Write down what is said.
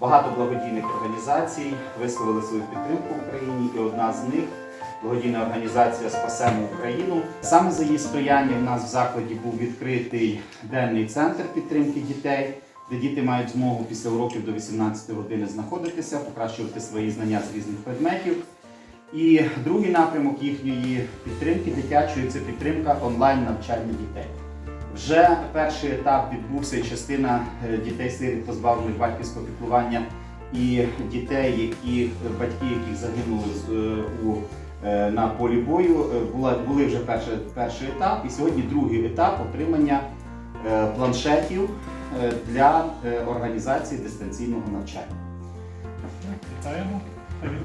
Багато благодійних організацій висловили свою підтримку Україні, і одна з них благодійна організація Спасемо Україну. Саме за її сприяння в нас в закладі був відкритий денний центр підтримки дітей, де діти мають змогу після уроків до 18 години знаходитися, покращувати свої знання з різних предметів. І другий напрямок їхньої підтримки дитячої це підтримка онлайн навчання дітей. Вже перший етап відбувся і частина е, дітей сиріт позбавлених батьківського піклування і дітей, які батьки, яких загинули е, у е, на полі бою, е, була були вже перший, перший етап, і сьогодні другий етап отримання е, планшетів е, для е, організації дистанційного навчання. Вітаємо. Вітаємо.